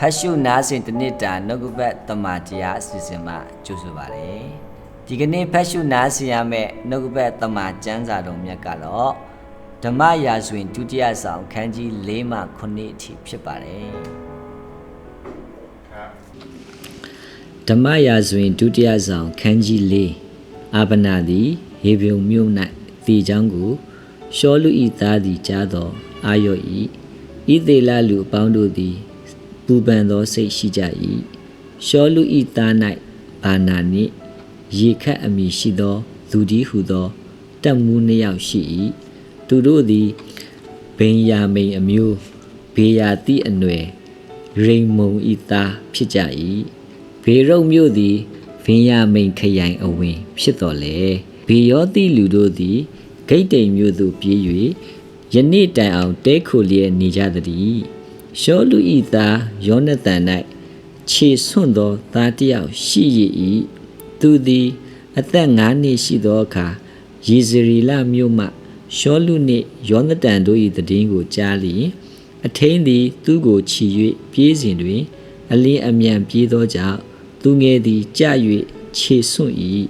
ဖတ်ရှုနားဆင်တစ်နှစ်တာနှုတ်ကပတ်တမန်တရားအစီအစဉ်မှာကြိုဆိုပါရစေ။ဒီကနေ့ဖတ်ရှုနားဆင်ရမယ့်နှုတ်ကပတ်တမန်ကျမ်းစာတော်မြတ်ကတော့ဓမ္မရာဇဝင်ဒုတိယဆောင်ခန်းကြီး၄မှ9အထိဖြစ်ပါတယ်။ဓမ္မရာဇဝင်ဒုတိယဆောင်ခန်းကြီး၄အာပနာသည်ေဗြုံမြို့၌သေချောင်းကိုရှောလူဤသားသည်ကြားသောအာယောဤဤသေးလလူအပေါင်းတို့သည် ပူပန်သောစိတ်ရှိကြ၏ရှောလူဤသား၌ဘာနာနှင့်ရေခတ်အမိရှိသောသူဒီဟုသောတက်မှုနှစ်ယောက်ရှိ၏သူတို့သည်ဘင်ယာမိန်အမျိုးဘေယာတိအနွယ်ရိမ်မုံဤသားဖြစ်ကြ၏ဘေရုတ်မြို့သည်ဗင်ယာမိန်ခရိုင်အဝင် ဖြစ်တော်လေဘေယောတိလူတို့သည်ဂိတ်တိမ်မြို့သို့ပြေး၍ယနေ့တိုင်အောင်တဲခိုလျက်နေကြသည် ရှောလူဤသားယောနသန်၌ခြေဆွန့်သောသားတစ်ယောက်ရှိရ၏သူသည် အသက်9နှစ်ရှိသောအခါယေဇရီလမြို့မှရှောလူနှင့်ယောနသန်တို့၏တည်င်းကိုကြားလျင်အထင်းသည် သူ့ကိုချီ၍ပြေးစဉ်တွင် အလင်းအမြန်ပြေးသောကြောင့်သူငယ်သည်ကြ၍ခြေဆွန့်၏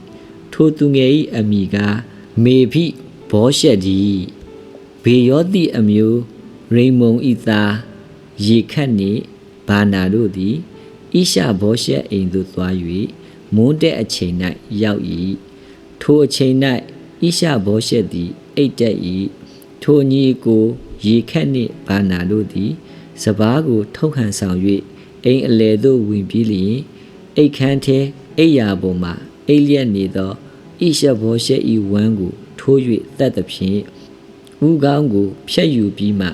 ထိုသူငယ်၏အမိကားမေဖိဘောရှက်သည်ဘေယောတိအမျိုးရိမ္မုံဤသား ရေခတ်နှင့်ဘာနာတို့သည်ဣရှဘောရှက်အိမ်သို့သွား၍မွန်းတဲ့အချိန်၌ရောက်၏ထိုအချိန်၌ဣရှဘောရှက်သည်အိတ်တက်၏ထိုညီကိုရေခတ်နှင့်ဘာနာတို့သည်စပားကို ထုတ်ခံဆောင်၍အိမ်အလယ်သို့ဝင်ပြီးလျင်အိတ်ခမ်းထဲအိပ်ယာပေါ်မှအိပ်လျက်နေသောဣရှဘောရှက်ဤဝမ်းကို ထိုး၍တတ်သဖြင့်ဥကောင်းကိုဖျက်ယူပြီးမှ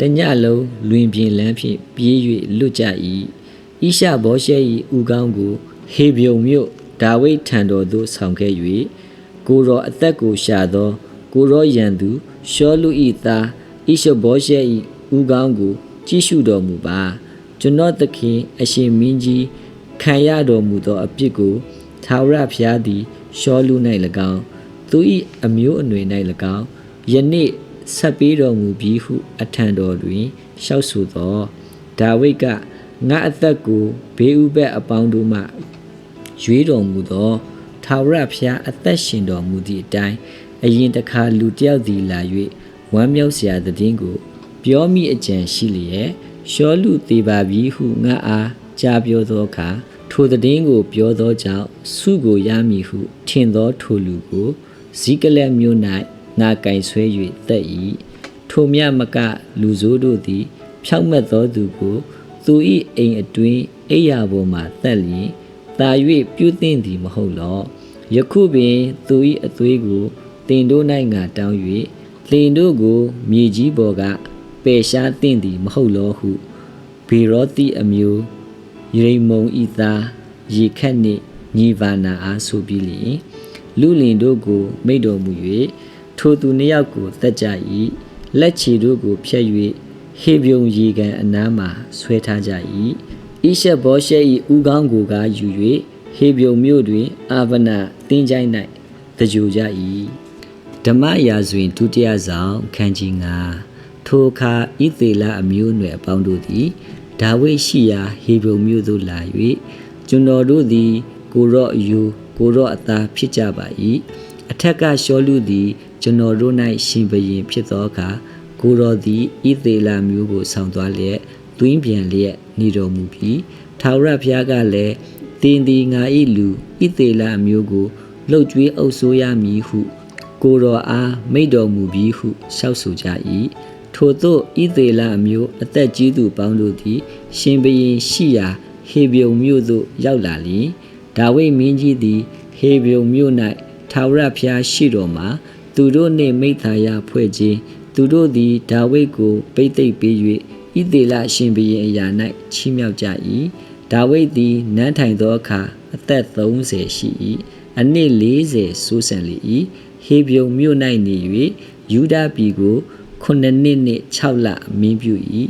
တညလုံးလွင်ပြင်လန်းဖြင့်ပြေး၍လွတ်ကြ၏ဣရှဘောရှက်ဤဥကောင်းကို ဟေဗြုံမြို့ဒါဝိဒ်ထံတော်သို့ဆောင်ခဲ့၍ကိုရောအသက်ကိုရှာသော ကိုရောရန်သူရှောလူဤသားဣရှဘောရှက်ဤဥကောင်းကို ကြည့်ရှုတော်မူပါကျွန်တော်သခင်အရှင်မင်းကြီးခံရတော်မူသောအပြစ်ကိုသာဝရဖျားသည်ရှောလူ၌၎င်းသူ၏အမျိုးအနွယ်၌၎င်းယနေ့ ဆက်ပေးတော်မူပြီးဟုအထံတော်တွင်လျှောက်ဆိုသောဒါဝိဒ်ကငါအသက်ကိုဘေးဥပတ်အပေါင်းတို့မှရွေးတော်မူသောသာဝရဖျားအသက်ရှင်တော်မူသည့်အတိုင်းအရင်တခါလူတစ်ယောက်သည်လာ၍ဝမ်းမြောက်စရာသည်င်းကို ပြောမိအကြံရှိလျက်ရှောလူသေးပါပြီဟုငါအားကြားပြောသောအခါထိုသည်င်းကို ပြောသောကြောင့်စုကိုရမည်ဟု ထင်သောထိုလူကိုဇိကလက်မြို့၌ ငါကင်ဆွဲ၍တက်၏ထိုမြမကလူဆိုးတို့သည် ဖြောက်မက်သောသူကို သူ၏အိမ်အတွင်းအိယာပေါ်မှတက်လျင်တာ၍ပြုသင့်သည်မဟုတ်လောယခုပင်သူ၏အသွေးကိုတင်တို့၌ငါတောင်း၍လင်တို့ကိုမြေကြီးပေါ်ကပယ်ရှားသင့်သည်မဟုတ်လောဟုဘေရောတိအမျိုးရိမုံဤသားရေခတ်နှင့်ညီဗာနာအားဆိုပြီးလျင်လူလင်တို့ကိုမိတ်တော်မူ၍ ထိုသူနှစ်ယောက်ကိုတတ်ကြ၏လက်ချီတို့ကိုဖျက်၍ဟေဗျုံရေကန်အနားမှဆွဲထားကြ၏ဣရှဘောရှဲ၏ဥကောင်းကိုကားယူ၍ဟေဗျုံမြို့တွင် အာဗနာတင်းကြိုင်း၌တကြိုကြ၏ဓမ္မရာဇဝင်ဒုတိယဆောင်ခန်းကြီး9ထိုအခါဣသေလအမျိုးအနွယ်အပေါင်းတို့သည်ဒါဝိဒ်ရှိရာဟေဗျုံမြို့သို့လာ၍ကျွန်တော်တို့သည် ကိုရော့အယူကိုရော့အသားဖြစ်ကြပါ၏အထက်ကရှောလူသည် ကျွန်တော်တို့၌ရှင်ဘရင်ဖြစ်သောအခါကိုရော့သည်ဣသေလမျိုးကိုဆောင်သွားလျက်တွင်းပြန်လျက်နေတော်မူပြီးထာဝရဘုရားကလည်းတင်းဒီငါ၏လူဣသေလမျိုးကိုလှုပ်ကြွေးအုပ်ဆိုးရမည်ဟု ကိုတော်အားမိတ်တော်မူပြီးဟုလျှောက်ဆိုကြ၏ထို့သောဣသေလအမျိုးအသက်ကြီးသူပေါင်းတို့သည် ရှင်ဘရင်ရှိရာဟေဗျုံမြို့သို့ရောက်လာလျင်ဒါဝိဒ်မင်းကြီးသည်ဟေဗျုံမြို့၌ထာဝရဘုရားရှိတော်မှာ သူတို့နှင့်မိသားရဖွဲ့ခြင်းသူတို့သည်ဒါဝိဒ်ကိုပိတ်သိပ်ပေး၍ဣသေလရှင်ဘရင်အရာ၌ချီးမြှောက်ကြ၏ဒါဝိဒ်သည်နန်းထိုင်သောအခါအသက်30ရှိ၏အနှစ်40ဆိုးဆန်လေ၏ဟေဗျုံမြို့၌နေ၍ယူဒပြည်ကိုခုနှစ်နှစ်နှင့်6လမင်းပြု၏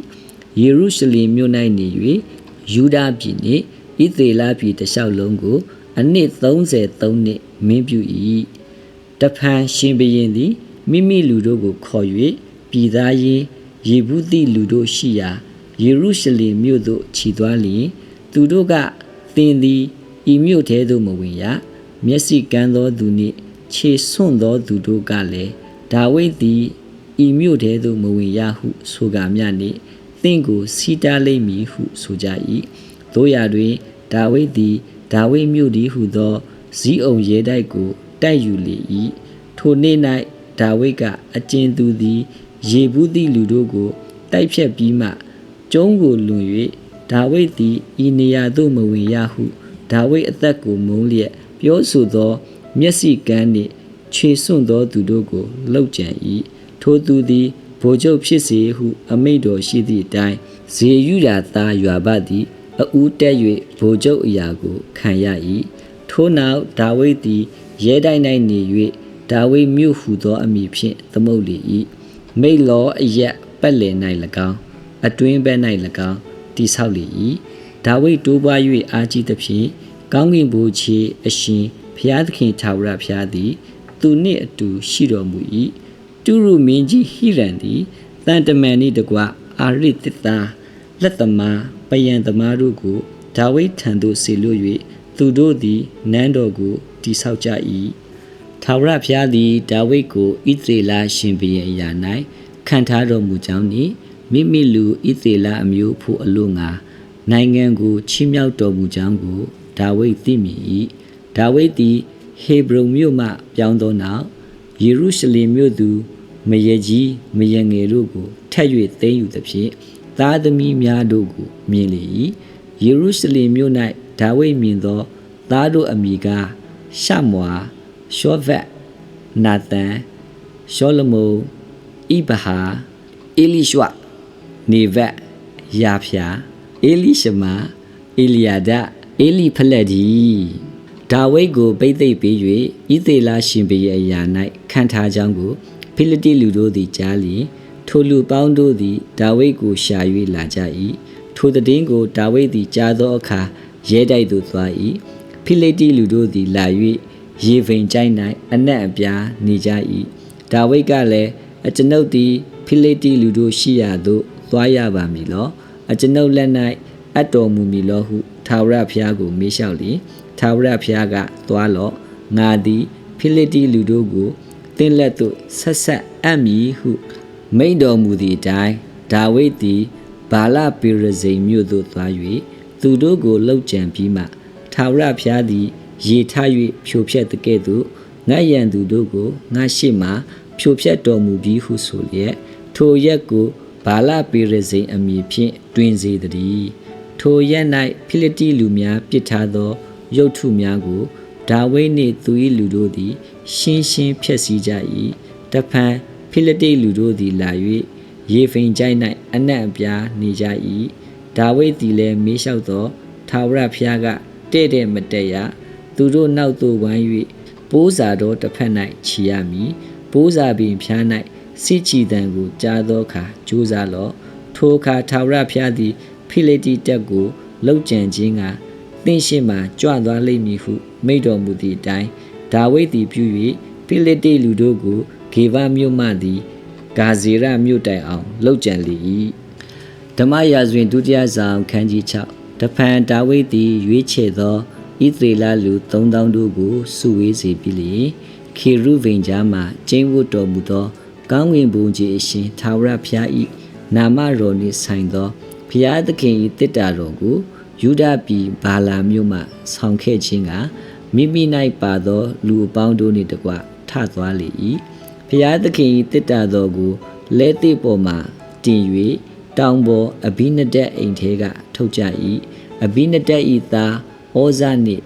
ယေရုရှလင်မြို့၌နေ၍ယူဒပြည်နှင့်ဣသေလပြည်တစ်လျှောက်လုံးကိုအနှစ်33နှစ်မင်းပြု၏ တဖန်ရှင်ဘရင်သည်မိမိလူတို့ကိုခေါ်၍ပြည်သားရေးယေဘူးတိလူတို့ရှိရာယေရုရှလင်မြို့သို့ခြီသွားလျင်သူတို့ကသင်သည်ဤမြို့ထဲသို့မဝင်ရမျက်စိကန်းသောသူနှင့်ခြေဆွန့်သောသူတို့ကလည်းဒါဝိဒ်သည်ဤမြို့ထဲသို့မဝင်ရဟုဆိုကာမျှနှင့်သင်ကိုစီတားလိမ့်မည်ဟုဆိုကြ၏တို့ရာတွင်ဒါဝိဒ်သည်ဒါဝိဒ်မြို့သည်ဟုသောဇီးအောင်ရဲတိုက်ကို တိုက်ယူလေ၏ထိုနေ့၌ဒါဝိဒ်ကအကျဉ်သူသည် ရေဘူးသည့်လူတို့ကိုတိုက်ဖြတ်ပြီးမှကျုံးကိုလွန်၍ဒါဝိဒ်သည်ဤနေရာသို့မဝင်ရဟုဒါဝိဒ်အသက်ကိုမုန်းလျက်ပြောဆိုသောမျက်စိကန်းနှင့်ခြေစွန့်သောသူတို့ကိုလှုပ်ကြံ၏ထိုသူသည်ဗိုလ်ချုပ်ဖြစ်စေဟု အမိန့်တော်ရှိသည့်အတိုင်းဇေယုရာသားရွာဘသည်အဦးတက်၍ဗိုလ်ချုပ်အရာကိုခံရ၏ထိုနောက်ဒါဝိဒ်သည် ရဲတိုင်း၌နေ၍ဒါဝိဒ်မြို့ဟုသောအမည်ဖြင့်သမုတ်လေ၏မိတ်လောအရက်ပတ်လည်၌၎င်းအတွင်းဘက်၌၎င်းတိဆောက်လေ၏ဒါဝိဒ်တိုးပွား၍အားကြီးသဖြင့်ကောင်းကင်ဘုရားချေအရှင်ဖျားသခင်ထာဝရဘုရားသည် သူနှင့်အတူရှိတော်မူ၏တုရုမင်းကြီးဟိရန်သည်တန်တမန်နှင့်တကွအာရစ်တစ်သားလက်သမားပယံသမားတို့ကိုဒါဝိဒ်ထံသို့ဆေလွတ်၍သူတို့သည်နန်းတော်ကို တိဆောက်ကြ၏ထာဝရဘုရားသည်ဒါဝိဒ်ကိုဣသရေလရှင်ဘုရင်အရာ၌ခံထားတော်မူကြောင်းနှင့်မိမိလူဣသရေလအမျိုးဖို့အလို့ငါနိုင်ငံကိုချီးမြှောက်တော်မူကြောင်းကိုဒါဝိဒ်သိမြင်၏ဒါဝိဒ်သည်ဟေဘရုန်မြို့မှပြောင်းသောနောက်ယေရုရှလင်မြို့သူမယေကြီးမယေငယ်တို့ကိုထက်၍သိမ်းယူသဖြင့်သားသမီးများတို့ကိုမြင်လေ၏ယေရုရှလင်မြို့၌ဒါဝိဒ်မြင်သောသားတို့အမိကား ရှမွာရှောဗက်နာသန်ရှောလမုန်ဣဘဟာအေလိရှွာနေဗက်ယာဖျာအေလိရှမာအေလီယာဒအေလိဖလက်ဒီဒါဝိဒ်ကိုပိတ်သိပ်ပေး၍ဣသေလရှင်ဘုရဲ့အရာ၌ခံထားကြောင်းကိုဖိလိတိလူတို့သည်ကြားလျင်ထိုလူပေါင်းတို့သည်ဒါဝိဒ်ကိုရှာ၍လာကြ၏ထိုတည်င်းကိုဒါဝိဒ်သည်ကြားသောအခါရဲတိုက်သို့သွား၏ ဖိလိတိလူတို့သည်လာ၍ရေဖိန်ကြိုင်း၌အနက်အပြားနေကြ၏ဒါဝိဒ်ကလည်းအကျွန်ုပ်သည်ဖိလိတိလူတို့ရှိရာသို့သွားရပါမည်လောအကျွန်ုပ်လက်၌အပ်တော်မူမည်လောဟုထာဝရဘုရားကိုမေးလျှောက်လျင်ထာဝရဘုရားကသွားလော့ငါသည်ဖိလိတိလူတို့ကိုတင်းလက်သို့ဆက်ဆက်အပ်မည်ဟု မိန့်တော်မူသည့်အတိုင်းဒါဝိဒ်သည်ဘာလပေရဇိမ်မြို့သို့သွား၍သူတို့ကိုလှုပ်ကြံပြီးမှ ထာဝရဘုရားသည် ရေထ၍ဖြိုဖျက်တဲ့ကဲ့သို့ငါရန်သူတို့ကိုငါရှိမှဖြိုဖျက်တော်မူပြီးဟုဆိုလျက်ထိုရက်ကိုဘာလပေရဇိမ်အမည်ဖြင့်တွင်စေတည်းထိုရက်၌ဖိလိတိလူများပစ်ထားသောရုပ်ထုများကိုဒါဝိဒ်နှင့်သူ၏လူတို့သည် ရှင်းရှင်းဖျက်ဆီးကြ၏တဖန်ဖိလိတိလူတို့သည်လာ၍ရေဖိန်ကြိုက်၌အနက်အပြားနေကြ၏ဒါဝိဒ်သည်လည်းမေးလျှောက်သောထာဝရဘုရားက တဲ့တဲ့မတက်ရသူတို့နောက်သို့ဝိုင်း၍ပိုးစာတော်တစ်ဖက်၌ခြီရမည်ပိုးစာပင်ဖျား၌စစ်ချီတံကိုကြားသောအခါကြိုးစားလော့ထိုအခါထာဝရဘုရားသည်ဖိလိတိတက်ကိုလှုပ်ကြံခြင်းကသင်ရှိမှကြွသွားလိမ့်မည်ဟုမိန့်တော်မူသည့်အတိုင်းဒါဝိဒ်သည်ပြု၍ဖိလိတိလူတို့ကိုဂေဗမြို့မှသည်ဂါဇေရမြို့တိုင်အောင်လှုပ်ကြံလေ၏ဓမ္မရာဇဝင်ဒုတိယဆောင်ခန်းကြီး6 တဖန်ဒါဝိဒ်သည်ရွေးချယ်သောဣသရေလလူ3000တို့ကိုစုဝေးစေပြီးလျင်ခေရုဗိန်ကြားမှကျင်းဝတ်တော်မူသောကောင်းကင်ဘုံကြီးအရှင်သာဝရဘုရား၏နာမတော်နှင့်ဆိုင်သောဘုရားသခင်၏တစ်တာတော်ကိုယူဒပြည်ဘာလာမြို့မှဆောင်ခဲ့ခြင်းကမိမိ၌ပါသော လူအပေါင်းတို့နှင့်တကွထသွားလေ၏ဘုရားသခင်၏တစ်တာတော်ကိုလဲသိပေါ်မှတင်၍ တောင်ပေါ်အဘိနဒက်အိမ်ထဲကထုတ်ကြ၏အဘိနဒက်၏သားဩဇာနှင့်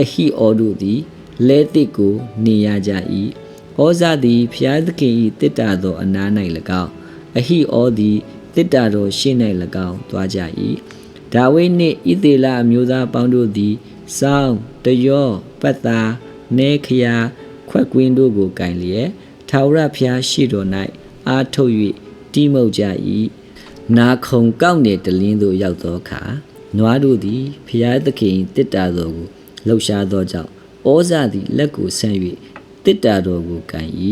အဟိဩတို့သည်လဲသိကိုနေရကြ၏ဩဇာသည်ဖျားသခင်၏တစ်တာတော်အနား၌၎င်းအဟိဩသည်တစ်တာတော်ရှေ့၌၎င်းသွားကြ၏ဒါဝိဒ်နှင့်ဣသေလအမျိုးသားပေါင်းတို့သည်စောင်းတယောပတ်သာနဲခရာခွက်ကွင်းတို့ကိုကင်လျက်ထာဝရဘုရားရှိတော်၌အားထုတ်၍တိမုတ်ကြ၏ နာခုံကောက်နေတလင်းသို့ရောက်သောအခါနွားတို့သည်ဖျားသခင်တစ်တာတော်ကိုလှုပ်ရှားသောကြောင့်ဩဇာသည်လက်ကိုဆန့်၍တစ်တာတော်ကိုကင်၏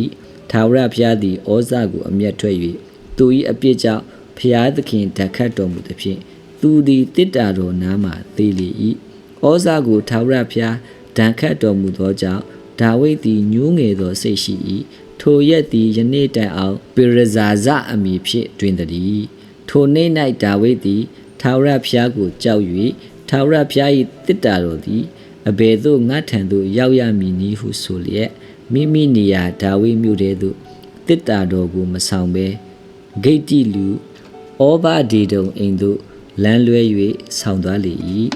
ထာဝရဘုရားသည်ဩဇာကိုအမျက်ထွက်၍သူ၏အပြစ်ကြောင့်ဖဖျားသခင်ဓာတ်ခတ်တော်မူသဖြင့်သူသည်တစ်တာတော်နားမှသေလေ၏ဩဇာကိုထာဝရဘုရားဓာတ်ခတ်တော်မူသောကြောင့်ဒါဝိဒ်သည်ညှိုးငယ်သောစိတ်ရှိ၏ထိုရက်သည်ယနေ့တိုင်အောင်ပေရဇာဇအမည်ဖြင့်တွင်သည် ထိုနေ့၌ဒါဝိဒ်သည်ထာဝရဘုရားကိုကြောက်၍ထာဝရဘုရား၏တစ်တာတော်သည်အဘယ်သို့ငါထံသို့ရောက်ရမည်နည်းဟုဆိုလျက်မိမိနေရာဒါဝိဒ်မြို့ထဲသို့တစ်တာတော်ကိုမဆောင်ဘဲဂိတ်တိလူဩဘာဒီတုံအိမ်သို့လမ်းလွဲ၍ဆောင်သွားလေ၏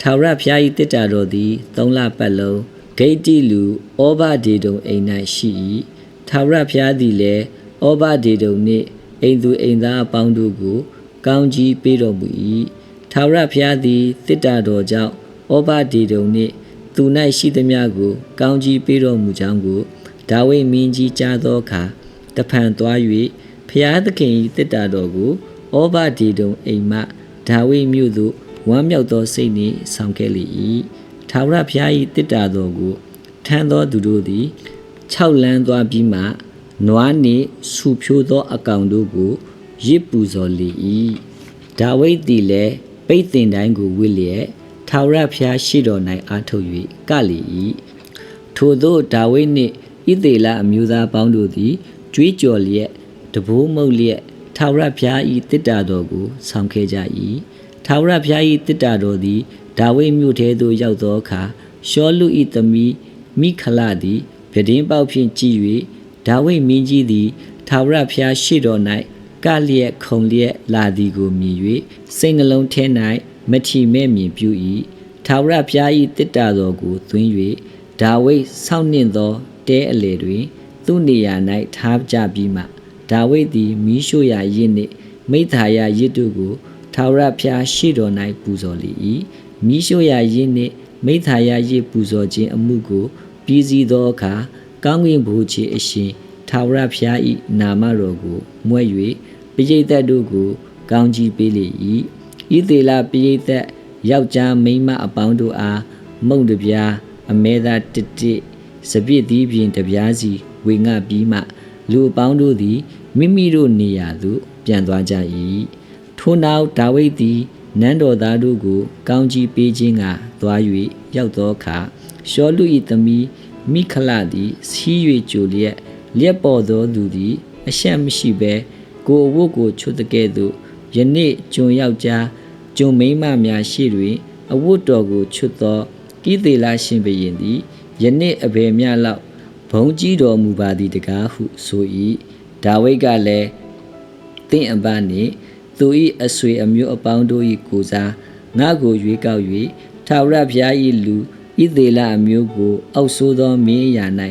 ထာဝရဘုရား၏တစ်တာတော်သည်သုံးလပတ်လုံးဂိတ်တိလူဩဘာဒီတုံအိမ်၌ရှိ၏ထာဝရဘုရားသည်လည်းဩဘာဒီတုံနှင့် အိမ်သူအိမ်သားအပေါင်းတို့ကို ကောင်းကြီးပေးတော်မူ၏ထာဝရဘုရားသည်တစ်တာတော်ကြောင့်ဩဘာဒီတုံနှင့်သူ၌ရှိသမျှကို ကောင်းကြီးပေးတော်မူကြောင်းကိုဒါဝိဒ်မင်းကြီးကြားသောအခါတဖန်သွား၍ဖျားသခင်၏တစ်တာတော်ကိုဩဘာဒီတုံအိမ်မှဒါဝိဒ်မြို့သို့ဝမ်းမြောက်သောစိတ်နှင့်ဆောင်ခဲ့လေ၏ထာဝရဘုရား၏တစ်တာတော်ကိုထမ်းသောသူတို့သည်6လမ်းသွားပြီးမှ နွားနှင့်ဆူဖြိုးသောအကောင်တို့ကိုရစ်ပူဇော်လေ၏ဒါဝိဒ်သည်လည်းပိတ်တင်တိုင်းကိုဝစ်လျက်ထာဝရဘုရားရှိတော်၌အားထုတ်၍ကလေ၏ထို့သောဒါဝိဒ်နှင့်ဣသေလအမျိုးသားပေါင်းတို့သည်ကြွေးကြော်လျက်တဘိုးမုတ်လျက်ထာဝရဘုရား၏တစ်တာတော်ကိုဆောင်ခဲ့ကြ၏ထာဝရဘုရား၏တစ်တာတော်သည်ဒါဝိဒ်မြို့ထဲသို့ရောက်သောအခါရှောလု၏သမီးမိခလသည်ပြတင်းပေါက်ဖြင့်ကြည်၍ ဒါဝိဒ်မင်းကြီးသည်ထာဝရဘုရားရှိတော်၌ကလျက်ခုံလျက်လာသည်ကိုမြင်၍စိတ်နှလုံးထဲ၌မထီမဲ့မြင်ပြု၏ထာဝရဘုရား၏တစ်တာတော်ကိုသွင်း၍ဒါဝိဒ်ဆောင်းနှင့်သောတဲအလေတွင် သူ့နေရာ၌ထားကြပြီးမှဒါဝိဒ်သည်မိရှုရာရစ်နှင့်မိသားရာရစ်တို့ကိုထာဝရဘုရားရှိတော်၌ပူဇော်လေ၏မိရှုရာရစ်နှင့်မိသားရာရစ်ပူဇော်ခြင်းအမှုကို ပြီးစီးသောအခါ ကောင်းကင်ဘုရားအရှင်ထာဝရဘုရား၏နာမတော်ကိုမွဲ့၍ပိဋိတ်တို့ကိုကောင်းကြီးပေးလေ၏ဤသေးလာပိဋိတ်ယောက်ျားမိန်းမအပေါင်းတို့အားမုံတပြားအမဲသားတစ်တစ်စပြစ်သီးပြင်တပြားစီဝေငှပြီးမှလူအပေါင်းတို့သည်မိမိတို့နေရာသို့ပြန်သွားကြ၏ထိုနောက်ဒါဝိဒ်သည်နန်းတော်သားတို့ကိုကောင်းကြီးပေးခြင်းကသွား၍ရောက်သောအခါရှောလူ၏သမီး မိခလသည်စီး၍ကြိုလျက်လျက်ပေါ်သောသူသည် အရှက်မရှိဘဲကိုအဝတ်ကိုချွတ်တဲ့ကဲ့သို့ယနေ့ကျွန်ယောက်ျားကျွန်မိန်းမများရှိတွင်အဝတ်တော်ကိုချွတ်သောကိသေလရှင်ဘုရင်သည်ယနေ့အဘယ်မျှလောက်ဘုံကြီးတော်မူပါသည်တကားဟုဆို၏ဒါဝိဒ်ကလည်းတင့်အပနှင့်သူ၏အဆွေအမျိုးအပေါင်းတို့၏ကိုစားငါကိုရွေးကောက်၍ထာဝရဘုရား၏လူ ဣသေလအမျိုးကိုအောက်ဆိုးသောမင်းအရာ၌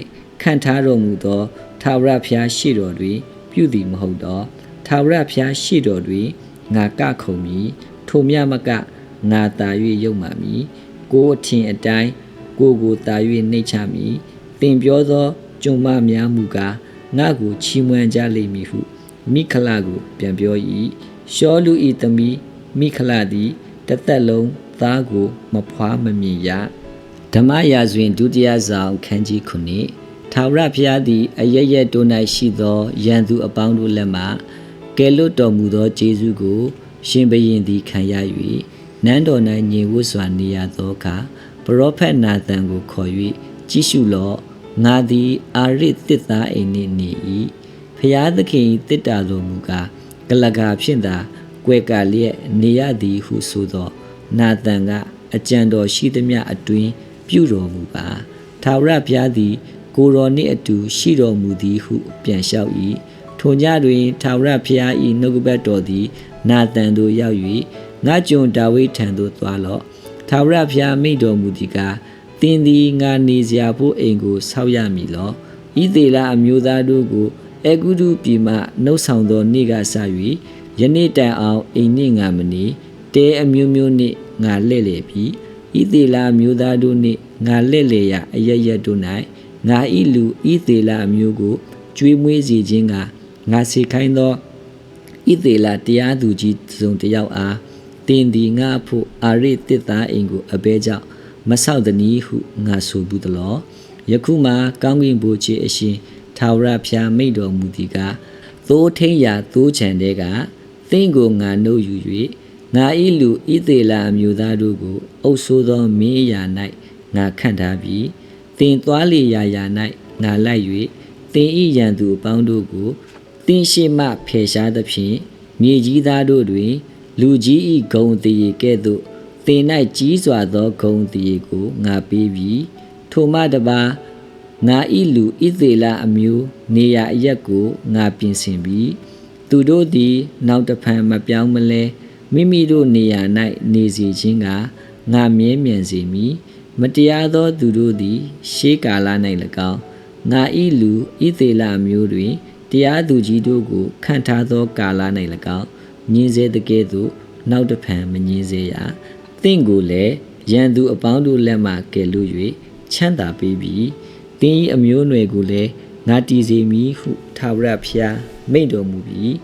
ခံထားတော်မူသောထာဝရဘုရားရှိတော်တွင် ပြုသည်မဟုတ်တော့ထာဝရဘုရားရှိတော်တွင်ငါကခုံမည်ထိုမြမကငါတာ၍ယုံမှမည်ကိုအထင်အတိုင်းကိုကိုတာ၍နှိတ်ချမည်တင်ပြောသောကြုံမများမူကားငါကိုချီးမွမ်းကြလိမ့်မည်ဟုမိခလကို ပြန်ပြော၏ရှောလူဤသမီးမိခလသည်တသက်လုံးသားကိုမဖွားမမြင်ရ ဓမ္မရာဇဝင်ဒုတိယဆောင်ခန်းကြီးခုနှစ်ထာဝရဘုရားသည်အရရက်တို့၌ရှိသောရန်သူအပေါင်းတို့လက်မှကယ်လွတ်တော်မူသောဂျေဇုကို ရှင်ဘရင်သည်ခံရ၍နန်းတော်၌ညင်ဝတ်စွာနေရသောအခါပရောဖက်နာသန်ကိုခေါ်၍ကြည့်ရှုလော့ငါသည်အာရစ်တစ်သားအိမ်နှင့်နေ၏ဖျားသခင်တစ်တာတော်မူကားကလကာဖြင့်သာကွယ်ကာလျက်နေရသည်ဟုဆိုသော နာသန်ကအကြံတော်ရှိသမျှအတွင် ပြုတော်မူပါထာဝရဘုရားသည် ကိုတော်နှင့်အတူရှိတော်မူသည်ဟု ပြန်လျှောက်၏ထိုညတွင်ထာဝရဘုရား၏နှုတ်ကပတ်တော်သည် နာသန်သို့ရောက်၍ငါကျွန်ဒါဝိဒ်ထံသို့သွားလော့ထာဝရဘုရားမိန့်တော်မူသည်ကားသင်သည်ငါနေစရာဖို့အိမ်ကိုဆောက်ရမည်လောဤသေးလာအမျိုးသားတို့ကိုအေဂုတုပြည်မှနှုတ်ဆောင်သောနေ့ကစ၍ယနေ့တိုင်အောင်အိမ်နှင့်ငါမနေတဲအမျိုးမျိုးနှင့်ငါလဲ့လေပြီ ဤသေးလာမျိုးသားတို့နှင့်ငါလဲ့လေရအရရက်တို့၌ငါဤလူဤသေးလာမျိုးကိုကျွေးမွေးစေခြင်းကငါစေခိုင်းသောဤသေးလာတရားသူကြီးစုံတယောက်အားတင်ဒီငါဖို့အာရိတစ်သားအိမ်ကိုအဘဲကြောင့်မဆောက်သည်ဟုငါဆိုဘူးသလောယခုမှကောင်းကင်ဘုရားအရှင်ထာဝရဘုရားမိတ်တော်မူသည်ကသိုးထင်းရာသိုးချံတဲ့ကသင်ကိုငါနှုတ်ယူ၍ ငါဤလူဣသေလအမျိုးသားတို့ကိုအုပ်ဆိုးသောမင်းအရာ၌ငါခန့်ထားပြီးသင်သွားလေရာရာ၌ငါလိုက်၍သင်ဤရန်သူအပေါင်းတို့ကိုသင်ရှိမှဖယ်ရှားသဖြင့်မြေကြီးသားတို့တွင် လူကြီးဤဂုံတည်ကဲ့သို့သင်၌ကြီးစွာသောဂုံတည်ကိုငါပေးပြီးထိုမှတပါငါဤလူဣသေလအမျိုးနေရအရက်ကိုငါပြင်ဆင်ပြီး သူတို့သည် နောက်တဖန်မပြောင်းမလဲ မိမိတို့နေရာ၌နေစီခြင်းကငါမြဲမြံစေမည်မတရားသောသူတို့သည် ရှေးကာလ၌၎င်းငါဤလူဣသေလအမျိုးတွင်တရားသူကြီးတို့ကိုခန့်ထားသောကာလ၌၎င်းညင်းစေတကဲ့သို့နောက်တဖန်မညင်းစေရသင်ကိုလည်းရန်သူအပေါင်းတို့လက်မှကယ်လို့၍ချမ်းသာပေးပြီးသင်၏အမျိုးအနွယ်ကိုလည်းငါတည်စေမည်ဟုထာဝရဘုရားမိန့်တော်မူပြီး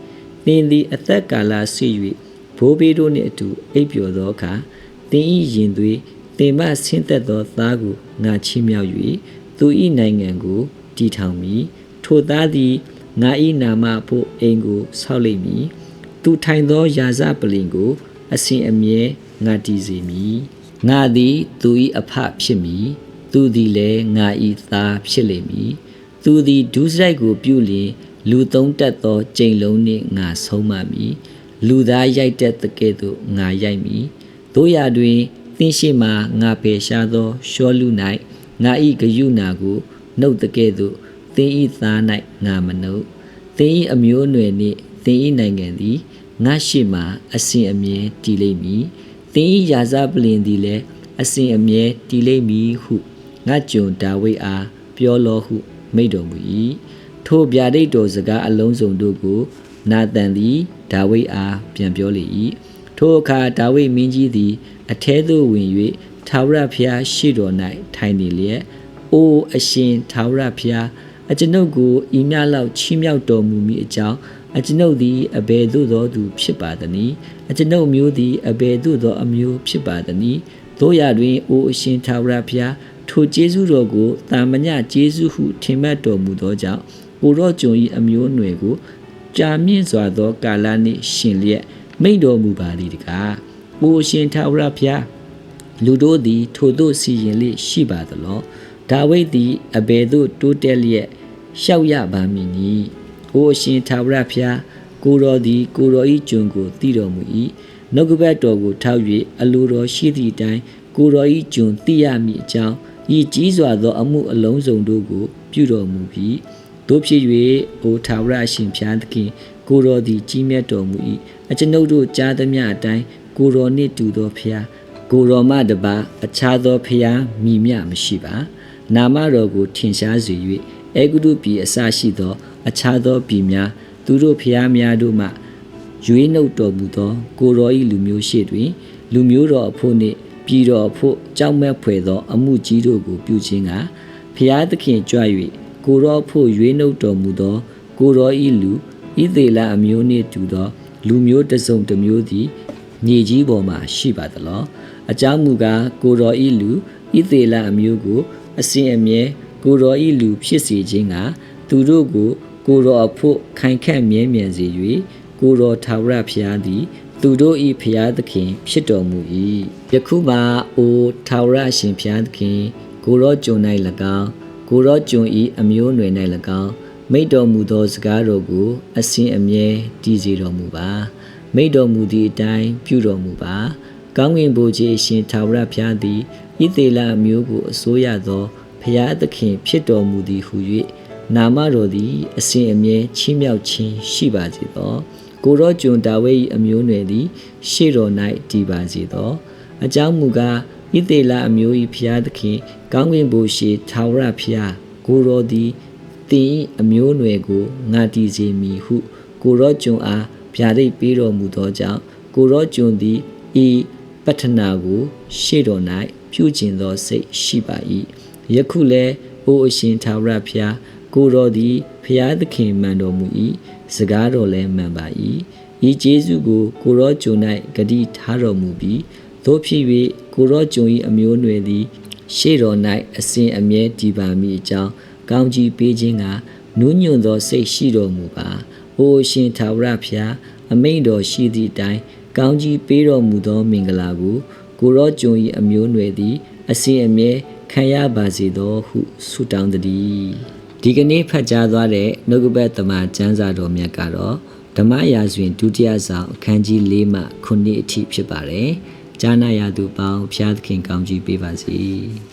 သင်သည်အသက်ကာလဆွေ၍ ဘိုးဘေးတို့နှင့်အတူအိပ်ပျော်သောအခါသင်၏ရင်သွေးသင်မဆင်းသက်သောသားကိုငါချီးမြှောက်၍သူ၏နိုင်ငံကိုတည်ထောင်မည်ထိုသားသည်ငါ၏နာမဖို့အိမ်ကိုဆောက်လိမ့်မည်သူထိုင်သောယာဇပလင်ကို အစဉ်အမြဲငါတည်စေမည်ငါသည်သူ၏အဖဖြစ်မည်သူသည်လည်းငါ၏သားဖြစ်လိမ့်မည်သူသည်ဒုစရိုက်ကိုပြုလျင်လူသုံးတက်သောကြိမ်လုံးနှင့်ငါဆုံးမမည် လူသားရိုက်တဲ့တကဲ့သို့ငါရိုက်မည်တို့ရတွင်သင်ရှိမှငါပေရှားသောရှောလူ၌ငါ၏ဂယုဏကိုနှုတ်တကဲ့သို့သင်၏သား၌ငါမနှုတ်သင်၏အမျိုးအနွယ်နှင့်သင်၏နိုင်ငံသည်ငါရှိမှအစဉ်အမြဲတည်လိမ့်မည်သင်၏ယာဇပလင်သည်လည်းအစဉ်အမြဲတည်လိမ့်မည်ဟုငါကြုံဒါဝိဒ်အားပြောလောဟုမိန့်တော်မူ၏ထိုဗျာဒိတ်တော်စကားအလုံးစုံတို့ကိုနာသန်သည် ဒါဝိဒ်အားပြန်ပြောလေ၏ထိုအခါဒါဝိဒ်မင်းကြီးသည် အထဲသို့ဝင်၍ထာဝရဘုရားရှေ့တော်၌ထိုင်နေလျက်အိုအရှင်ထာဝရဘုရားအကျွန်ုပ်ကိုဤမြလောက်ချီးမြှောက်တော်မူမည်အကြောင်းအကျွန်ုပ်သည်အဘယ်သို့သောသူဖြစ်ပါသနည်းအကျွန်ုပ်မျိုးသည်အဘယ်သို့သောအမျိုးဖြစ်ပါသနည်းတို့ရတွင်အိုအရှင်ထာဝရဘုရားထိုကျေးဇူးတော်ကိုတာမညကျေးဇူးဟုထင်မှတ်တော်မူသောကြောင့်ကိုရောကျွန်၏အမျိုးအနွယ်ကို ကြာမြင့်စွာသော ကာလနှင့်ရှင်လျက်မိန့်တော်မူပါသည်တကား။အိုရှင်ထာဝရဘုရားလူတို့သည် ထိုသို့စီရင်လေရှိပါသလော။ဒါဝိဒ်သည်အဘယ်သို့တိုးတက်လျက်ရှောက်ရပါမည်နည်း။အိုရှင်ထာဝရဘုရားကိုတော်သည် ကိုတော်၏ကျွန်ကိုတည်တော်မူ၏။နှုတ်ကပတ်တော်ကိုထောက်၍အလိုတော်ရှိသည့်အတိုင်းကိုတော်၏ကျွန်တည်ရမည်အကြောင်းဤကြီးစွာသော အမှုအလုံးစုံတို့ကို ပြုတော်မူပြီး တို့ဖြစ်၍အိုထာဝရအရှင်ဖျားသခင်ကိုတော်သည်ကြီးမြတ်တော်မူ၏အကျွန်ုပ်တို့ကြားသမျှအတိုင်းကိုတော်နှင့်တူသောဖျားကိုတော်မှတပါအခြားသောဖျားမိမြမရှိပါ နာမတော်ကိုထင်ရှားစေ၍အေဂုတုပြည်အစရှိသော အခြားသောပြည်များသူတို့ဖျားများတို့မှရွေးနှုတ်တော်မူသော ကိုတော်၏လူမျိုးရှိတွင် လူမျိုးတော်အဖို့နှင့်ပြည်တော်အဖို့ကြောက်မဲ့ဖွယ်သော အမှုကြီးတို့ကိုပြုခြင်းကဖျားသခင်ကြွ၍ ကိုတော်ဖို့ရွေးနှုတ်တော်မူသော ကိုတော်ဤလူဣသေလအမျိုးနှင့်တူသော လူမျိုးတစ်စုံတစ်မျိုးသည်မြေကြီးပေါ်မှာရှိပါသလောအကြောင်းမူကားကိုတော်ဤလူဣသေလအမျိုးကို အစဉ်အမြဲကိုတော်ဤလူဖြစ်စေခြင်းကသူတို့ကိုကိုတော်အဖို့ခိုင်ခန့်မြဲမြံစေ၍ကိုတော်ထာဝရဘုရားသည် သူတို့၏ဖျားသခင် ဖြစ်တော်မူ၏ယခုမှအိုထာဝရရှင်ဖျားသခင်ကိုရောကြုံ၌၎င်း ကိုရောကြုံ၏အမျိုးအနွယ်၌၎င်းမိတ်တော်မူသောစကားတော်ကို အစဉ်အမြဲတည်စေတော်မူပါ မိတ်တော်မူသည့်အတိုင်းပြုတော်မူပါကောင်းကင်ဘုရားရှင်ထာဝရဘုရားသည်ဣသေလအမျိုးကိုအစိုးရသောဖျားသခင်ဖြစ်တော်မူသည်ဟု၍နာမတော်သည် အစဉ်အမြဲချီးမြှောက်ခြင်းရှိပါစေသောကိုရောကျွန်ဒါဝိဒ်၏အမျိုးနွယ်သည် ရှေ့တော်၌တည်ပါစေသောအကြောင်းမူကားဣသေလအမျိုး၏ဖျားသခင် ကောင်းကင်ဘုရှိထာဝရဖျားကိုရောသည်တင်၏အမျိုးနွယ်ကိုငါတည်စေမည်ဟု ကိုရောကျွန်အားဗျာဒိတ်ပေးတော်မူသောကြောင့်ကိုရောကျွန်သည်ဤပတ္ထနာကိုရှေ့တော်၌ပြုကျင်သောစိတ်ရှိပါ၏ယခုလည်းအိုအရှင်ထာဝရဖျားကိုတော်သည်ဖျားသခင်မှန်တော်မူ၏စကားတော်လည်းမှန်ပါ၏ဤကျေးဇူးကိုကိုရောဂျုံ၌ဂတိထားတော်မူပြီးသို့ဖြစ်၍ကိုရောဂျုံ၏အမျိုးအနွယ်သည် ရှေ့တော်၌အစဉ်အမြဲတည်ပါမည်အကြောင်းကောင်းကြီးပေးခြင်းကနူးညွတ်သောစိတ်ရှိတော်မူပါဟိုရှင်သာဝရဖျားအမိန့်တော်ရှိသည့်အတိုင်းကောင်းကြီးပေးတော်မူသောမင်္ဂလာကိုကိုရောကျုံ၏အမျိုးအနွယ်သည် အစဉ်အမြဲခံရပါစေသောဟုဆုတောင်းတည်းဒီကနေ့ဖတ်ကြားသွားတဲ့နှုတ်ကပတ်သမ္မာကျမ်းစာတော်မြတ်ကတော့ဓမ္မရာဇဝင်ဒုတိယဆောင်အခန်းကြီး၄မှ9အထိဖြစ်ပါတယ်။ ဂျာနာယာသူပေါင်းဖျားသခင်ကောင်းကြီးပေးပါစေ။